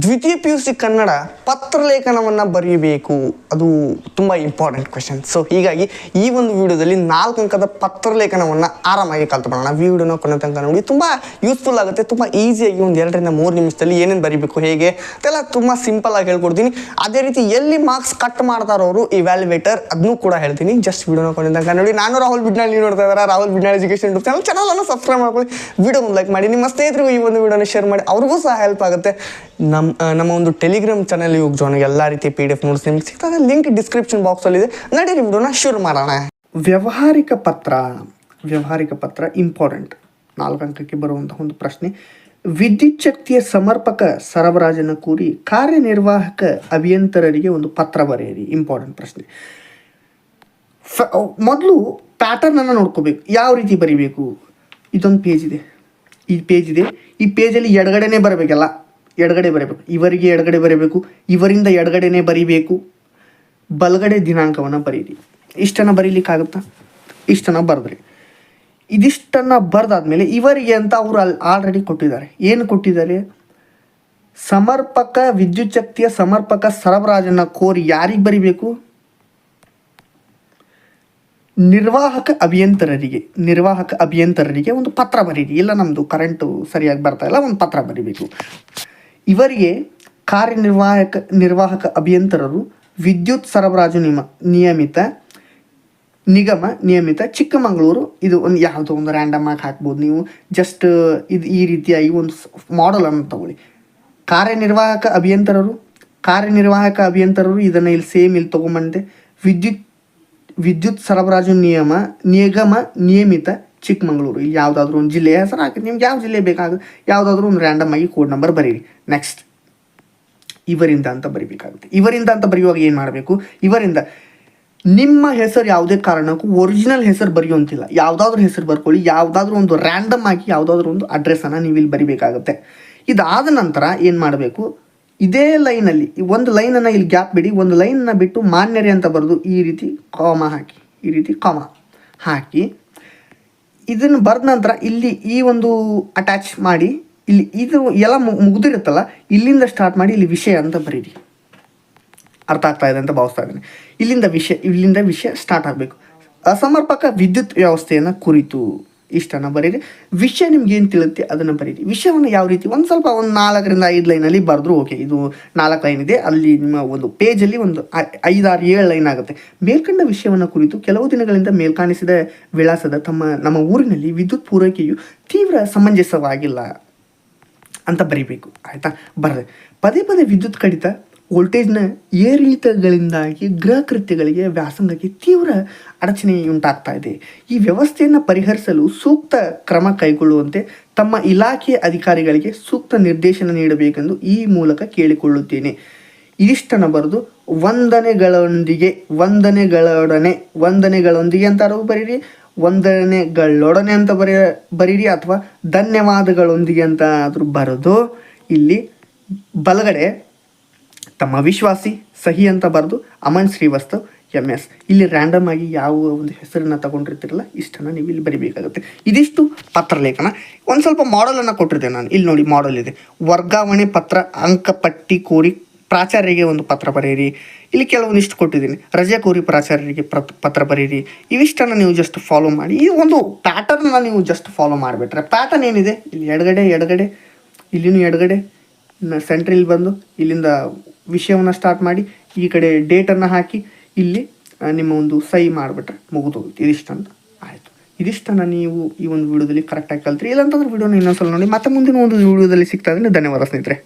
ದ್ವಿತೀಯ P U C Kannada ಪತ್ರಲೇಖನವನ್ನು ಬರೆಯಬೇಕು ಅದು ತುಂಬ ಇಂಪಾರ್ಟೆಂಟ್ ಕ್ವೆಶನ್ ಸೊ ಹೀಗಾಗಿ ಈ ಒಂದು ವಿಡಿಯೋದಲ್ಲಿ ನಾಲ್ಕು ಅಂಕದ ಪತ್ರಲೇಖನವನ್ನು ಆರಾಮಾಗಿ ಕಲ್ತ್ಕೊಳ್ಳೋಣ ವಿಡಿಯೋನ ಕೊನೆ ತನಕ ನೋಡಿ, ತುಂಬ ಯೂಸ್ಫುಲ್ ಆಗುತ್ತೆ, ತುಂಬ ಈಸಿಯಾಗಿ ಒಂದು ಎರಡರಿಂದ ಮೂರು ನಿಮಿಷದಲ್ಲಿ ಏನೇನು ಬರೀಬೇಕು, ಹೇಗೆ, ಅದೆಲ್ಲ ತುಂಬ ಸಿಂಪಲ್ ಆಗಿ ಹೇಳ್ಕೊಡ್ತೀನಿ. ಅದೇ ರೀತಿ ಎಲ್ಲಿ ಮಾರ್ಕ್ಸ್ ಕಟ್ ಮಾಡ್ತಾರೋ ಅವರು ಇವ್ಯಾಲ್ಯುವೇಟರ್ ಅದನ್ನು ಕೂಡ ಹೇಳ್ತೀನಿ. ಜಸ್ಟ್ ವಿಡಿಯೋನ ಕೊನೆ ತನಕ ನೋಡಿ. ನಾನು ರಾಹುಲ್ ಬಿಡ್ನಾಳ್ ನೋಡ್ತಾ ಇದ್ದಾರೆ? Rahul Bidnal education YouTube channel ಚಾನಲನ್ನು ಸಬ್ಸ್ಕ್ರೈಬ್ ಮಾಡ್ಕೊಳ್ಳಿ. ವಿಡಿಯೋ ಲೈಕ್ ಮಾಡಿ. ನಿಮ್ಮ ಸ್ನೇಹಿತರಿಗೂ ಈ ಒಂದು ವಿಡಿಯೋನ ಶೇರ್ ಮಾಡಿ. ಅವ್ರಿಗೂ ಸಹ ಹೆಲ್ಪ್ ಆಗುತ್ತೆ. ನಮ್ಮ ನಮ್ಮ ಒಂದು ಟೆಲಿಗ್ರಾಮ್ ಚಾನಲ್ ಹೋಗಿ ಜಾಯ್ನ್ ಎಲ್ಲ ರೀತಿ ಪಿ ಡಿ ಎಫ್ ನೋಟ್ಸ್ ನಿಮ್ಗೆ ಸಿಗ್ತದೆ. ಲಿಂಕ್ ಡಿಸ್ಕ್ರಿಪ್ಷನ್ ಬಾಕ್ಸಲ್ಲಿದೆ ನಡೀರಿ ವಿಡಿಯೋನ ಶುರು ಮಾಡೋಣ. ವ್ಯವಹಾರಿಕ ಪತ್ರ ವ್ಯವಹಾರಿಕ ಪತ್ರ ಇಂಪಾರ್ಟೆಂಟ್ ನಾಲ್ಕು ಅಂಕಕ್ಕೆ ಬರುವಂತಹ ಒಂದು ಪ್ರಶ್ನೆ. ವಿದ್ಯುತ್ ಶಕ್ತಿಯ ಸಮರ್ಪಕ ಸರಬರಾಜನ ಕೂರಿ ಕಾರ್ಯನಿರ್ವಾಹಕ ಅಭಿಯಂತರರಿಗೆ ಒಂದು ಪತ್ರ ಬರೆಯಿರಿ. ಇಂಪಾರ್ಟೆಂಟ್ ಪ್ರಶ್ನೆ. ಮೊದಲು ಪ್ಯಾಟರ್ನನ್ನು ನೋಡ್ಕೋಬೇಕು. ಯಾವ ರೀತಿ ಬರಿಬೇಕು? ಇದೊಂದು ಪೇಜ್ ಇದೆ. ಈ ಪೇಜ್ ಇದೆ. ಈ ಪೇಜಲ್ಲಿ ಎಡಗಡೆನೇ ಬರಬೇಕಲ್ಲ. ಎಡಗಡೆ ಬರೀಬೇಕು. ಇವರಿಗೆ ಎಡಗಡೆ ಬರೀಬೇಕು. ಇವರಿಂದ ಎಡಗಡೆನೇ ಬರೀಬೇಕು. ಬಲಗಡೆ ದಿನಾಂಕವನ್ನು ಬರೀರಿ. ಇಷ್ಟನ್ನು ಬರೀಲಿಕ್ಕಾಗುತ್ತಾ? ಇಷ್ಟನ್ನು ಬರೆದ್ರಿ. ಇದಿಷ್ಟನ್ನು ಬರೆದಾದ್ಮೇಲೆ ಇವರಿಗೆ ಅಂತ ಅವರು ಅಲ್ಲಿ ಆಲ್ರೆಡಿ ಕೊಟ್ಟಿದ್ದಾರೆ. ಏನು ಕೊಟ್ಟಿದ್ದಾರೆ? ಸಮರ್ಪಕ ವಿದ್ಯುಚ್ಛಕ್ತಿಯ ಸಮರ್ಪಕ ಸರಬರಾಜನ್ನು ಕೋರಿ ಯಾರಿಗೆ ಬರಿಬೇಕು? ನಿರ್ವಾಹಕ ಅಭಿಯಂತರರಿಗೆ. ನಿರ್ವಾಹಕ ಅಭಿಯಂತರರಿಗೆ ಒಂದು ಪತ್ರ ಬರೀರಿ. ಇಲ್ಲ ನಮ್ಮದು ಕರೆಂಟು ಸರಿಯಾಗಿ ಬರ್ತಾ ಇಲ್ಲ, ಒಂದು ಪತ್ರ ಬರಿಬೇಕು. ಇವರಿಗೆ ಕಾರ್ಯನಿರ್ವಾಹಕ, ನಿರ್ವಾಹಕ ಅಭಿಯಂತರರು ವಿದ್ಯುತ್ ಸರಬರಾಜು ನಿಮ, ನಿಯಮಿತ, ನಿಗಮ ನಿಯಮಿತ ಚಿಕ್ಕಮಗಳೂರು. ಇದು ಒಂದು ಯಾವುದೋ ಒಂದು ರ್ಯಾಂಡಮ್ ಆಗಿ ಹಾಕ್ಬೋದು ನೀವು. ಜಸ್ಟ್ ಇದು ಈ ರೀತಿಯಾಗಿ ಒಂದು ಮಾಡಲನ್ನು ತಗೊಳ್ಳಿ. ಕಾರ್ಯನಿರ್ವಾಹಕ ಅಭಿಯಂತರರು ಕಾರ್ಯನಿರ್ವಾಹಕ ಅಭಿಯಂತರರು ಇದನ್ನು ಇಲ್ಲಿ ಸೇಮ್ ಇಲ್ಲಿ ತೊಗೊಂಬಂದೆ. ವಿದ್ಯುತ್ ವಿದ್ಯುತ್ ಸರಬರಾಜು ನಿಯಮ, ನಿಗಮ ನಿಯಮಿತ ಚಿಕ್ಕಮಗಳೂರು. ಇಲ್ಲಿ ಯಾವುದಾದ್ರು ಒಂದು ಜಿಲ್ಲೆಯ ಹೆಸರು ಹಾಕಿ ನಿಮ್ಗೆ ಯಾವ ಜಿಲ್ಲೆ ಬೇಕಾಗುತ್ತೆ ಯಾವುದಾದ್ರೂ ಒಂದು ರ್ಯಾಂಡಮ್ ಆಗಿ ಕೋಡ್ ನಂಬರ್ ಬರೀರಿ. ನೆಕ್ಸ್ಟ್ ಇವರಿಂದ ಅಂತ ಬರಿಬೇಕಾಗುತ್ತೆ. ಇವರಿಂದ ಅಂತ ಬರೆಯುವಾಗ ಏನು ಮಾಡಬೇಕು? ಇವರಿಂದ ನಿಮ್ಮ ಹೆಸರು ಯಾವುದೇ ಕಾರಣಕ್ಕೂ ಒರಿಜಿನಲ್ ಹೆಸರು ಬರೆಯುವಂತಿಲ್ಲ. ಯಾವುದಾದ್ರೂ ಹೆಸರು ಬರ್ಕೊಳ್ಳಿ, ಯಾವುದಾದ್ರೂ ಒಂದು ರ್ಯಾಂಡಮ್ ಆಗಿ ಯಾವುದಾದ್ರೂ ಒಂದು ಅಡ್ರೆಸ್ಸನ್ನು ನೀವು ಇಲ್ಲಿ ಬರಿಬೇಕಾಗುತ್ತೆ. ಇದಾದ ನಂತರ ಏನು ಮಾಡಬೇಕು? ಇದೇ ಲೈನಲ್ಲಿ ಒಂದು ಲೈನನ್ನು ಇಲ್ಲಿ ಗ್ಯಾಪ್ ಬಿಡಿ. ಒಂದು ಲೈನನ್ನು ಬಿಟ್ಟು ಮಾನ್ಯರೇ ಅಂತ ಬರೆದು ಈ ರೀತಿ ಕಾಮ ಹಾಕಿ, ಈ ರೀತಿ ಕಾಮ ಹಾಕಿ ಇದನ್ನು ಬರೆದ ನಂತರ ಇಲ್ಲಿ ಈ ಒಂದು ಅಟ್ಯಾಚ್ ಮಾಡಿ, ಇಲ್ಲಿ ಇದು ಎಲ್ಲ ಮುಗಿದಿರುತ್ತಲ್ಲ, ಇಲ್ಲಿಂದ ಸ್ಟಾರ್ಟ್ ಮಾಡಿ ಇಲ್ಲಿ ವಿಷಯ ಅಂತ ಬರೀರಿ. ಅರ್ಥ ಆಗ್ತಾ ಇದೆ ಅಂತ ಭಾವಿಸ್ತಾ ಇದ್ದೀನಿ. ಇಲ್ಲಿಂದ ವಿಷಯ ಇಲ್ಲಿಂದ ವಿಷಯ ಸ್ಟಾರ್ಟ್ ಆಗಬೇಕು. ಅಸಮರ್ಪಕ ವಿದ್ಯುತ್ ವ್ಯವಸ್ಥೆಯನ್ನು ಕುರಿತು. ಇಷ್ಟನ್ನು ಬರೀರಿ. ವಿಷಯ ನಿಮ್ಗೆ ಏನು ತಿಳುತ್ತೆ ಅದನ್ನು ಬರೀರಿ. ವಿಷಯವನ್ನು ಯಾವ ರೀತಿ ಒಂದು ಸ್ವಲ್ಪ ಒಂದು ನಾಲ್ಕರಿಂದ ಐದು ಲೈನಲ್ಲಿ ಬರೆದ್ರು ಓಕೆ ಇದು ನಾಲ್ಕು ಲೈನ್ ಇದೆ. ಅಲ್ಲಿ ನಿಮ್ಮ ಒಂದು ಪೇಜಲ್ಲಿ ಒಂದು ಐದಾರು, ಏಳು ಲೈನ್ ಆಗುತ್ತೆ. ಮೇಲ್ಕಂಡ ವಿಷಯವನ್ನು ಕುರಿತು ಕೆಲವು ದಿನಗಳಿಂದ ಮೇಲ್ಕಾಣಿಸಿದ ವಿಳಾಸದ ತಮ್ಮ, ನಮ್ಮ ಊರಿನಲ್ಲಿ ವಿದ್ಯುತ್ ಪೂರೈಕೆಯು ತೀವ್ರ ಸಮಂಜಸವಾಗಿಲ್ಲ ಅಂತ ಬರಿಬೇಕು. ಆಯಿತಾ? ಬರದೆ ಪದೇ ಪದೇ ವಿದ್ಯುತ್ ಕಡಿತ ವೋಲ್ಟೇಜ್ನ ಏರಿಳಿತಗಳಿಂದಾಗಿ ಗೃಹ ಕೃತ್ಯಗಳಿಗೆ ವ್ಯಾಸಂಗಕ್ಕೆ ತೀವ್ರ ಅಡಚಣೆಯುಂಟಾಗ್ತಾ ಇದೆ ಈ ವ್ಯವಸ್ಥೆಯನ್ನು ಪರಿಹರಿಸಲು ಸೂಕ್ತ ಕ್ರಮ ಕೈಗೊಳ್ಳುವಂತೆ ತಮ್ಮ ಇಲಾಖೆಯ ಅಧಿಕಾರಿಗಳಿಗೆ ಸೂಕ್ತ ನಿರ್ದೇಶನ ನೀಡಬೇಕೆಂದು ಈ ಮೂಲಕ ಕೇಳಿಕೊಳ್ಳುತ್ತೇನೆ. ಇದಿಷ್ಟನ್ನು ಬರೆದು ವಂದನೆಗಳೊಂದಿಗೆ, ವಂದನೆಗಳೊಡನೆ, ವಂದನೆಗಳೊಂದಿಗೆ ಅಂತಾರು ಬರೀರಿ, ವಂದನೆಗಳೊಡನೆ ಅಂತ ಬರೆಯ ಬರೀರಿ ಅಥವಾ ಧನ್ಯವಾದಗಳೊಂದಿಗೆ ಅಂತ ಆದರೂ ಬರೆದು ಇಲ್ಲಿ ಬಲಗಡೆ ತಮ್ಮ ವಿಶ್ವಾಸಿ ಸಹಿ ಅಂತ ಬರೆದು ಅಮನ್ ಶ್ರೀವಾಸ್ತವ್ ಎಂ ಎಸ್. ಇಲ್ಲಿ ರ್ಯಾಂಡಮ್ ಆಗಿ ಯಾವ ಒಂದು ಹೆಸರನ್ನು ತಗೊಂಡಿರ್ತಿರಲ್ಲ, ಇಷ್ಟನ್ನು ನೀವು ಇಲ್ಲಿ ಬರಿಬೇಕಾಗುತ್ತೆ. ಇದಿಷ್ಟು ಪತ್ರಲೇಖನ ಒಂದು ಸ್ವಲ್ಪ ಮಾಡಲನ್ನು ಕೊಟ್ಟಿರ್ತೇನೆ ನಾನು. ಇಲ್ಲಿ ನೋಡಿ ಮಾಡಲ್ ಇದೆ. ವರ್ಗಾವಣೆ ಪತ್ರ ಅಂಕಪಟ್ಟಿ ಕೋರಿ ಪ್ರಾಚಾರ್ಯರಿಗೆ ಒಂದು ಪತ್ರ ಬರೆಯಿರಿ. ಇಲ್ಲಿ ಕೆಲವೊಂದಿಷ್ಟು ಕೊಟ್ಟಿದ್ದೀನಿ. ರಜೆ ಕೋರಿ ಪ್ರಾಚಾರ್ಯರಿಗೆ ಪ್ರ- ಪತ್ರ ಬರೀರಿ ಇವಿಷ್ಟನ್ನು ನೀವು ಜಸ್ಟ್ ಫಾಲೋ ಮಾಡಿ. ಈ ಒಂದು ಪ್ಯಾಟರ್ನ ನೀವು ಜಸ್ಟ್ ಫಾಲೋ ಮಾಡಿಬಿಟ್ರೆ ಪ್ಯಾಟರ್ನ್ ಏನಿದೆ? ಇಲ್ಲಿ ಎಡಗಡೆ ಎಡಗಡೆ, ಇಲ್ಲಿನೂ ಎಡಗಡೆ. ಸೆಂಟ್ರಿಲ್ ಬಂದು ಇಲ್ಲಿಂದ ವಿಷಯವನ್ನು ಸ್ಟಾರ್ಟ್ ಮಾಡಿ ಈ ಕಡೆ ಡೇಟನ್ನು ಹಾಕಿ ಇಲ್ಲಿ ನಿಮ್ಮ ಒಂದು ಸಹಿ ಮಾಡಿಬಿಟ್ರೆ ಮುಗಿದು ಹೋಗುತ್ತೆ ಇದಿಷ್ಟಂತ ಆಯಿತು. ಇದಿಷ್ಟನ್ನು ನೀವು ಈ ಒಂದು ವಿಡಿಯೋದಲ್ಲಿ ಕರೆಕ್ಟಾಗಿ ಕಲ್ತ್ರಿ. ಇಲ್ಲಾಂತಂದ್ರೆ ವಿಡಿಯೋನ ಇನ್ನೊಂದ್ಸಲ ನೋಡಿ. ಮತ್ತೆ ಮುಂದಿನ ಒಂದು ವಿಡಿಯೋದಲ್ಲಿ ಸಿಗ್ತಾ ಇದ್ದೀನಿ. ಧನ್ಯವಾದ ಸ್ನೇಹಿತರೆ.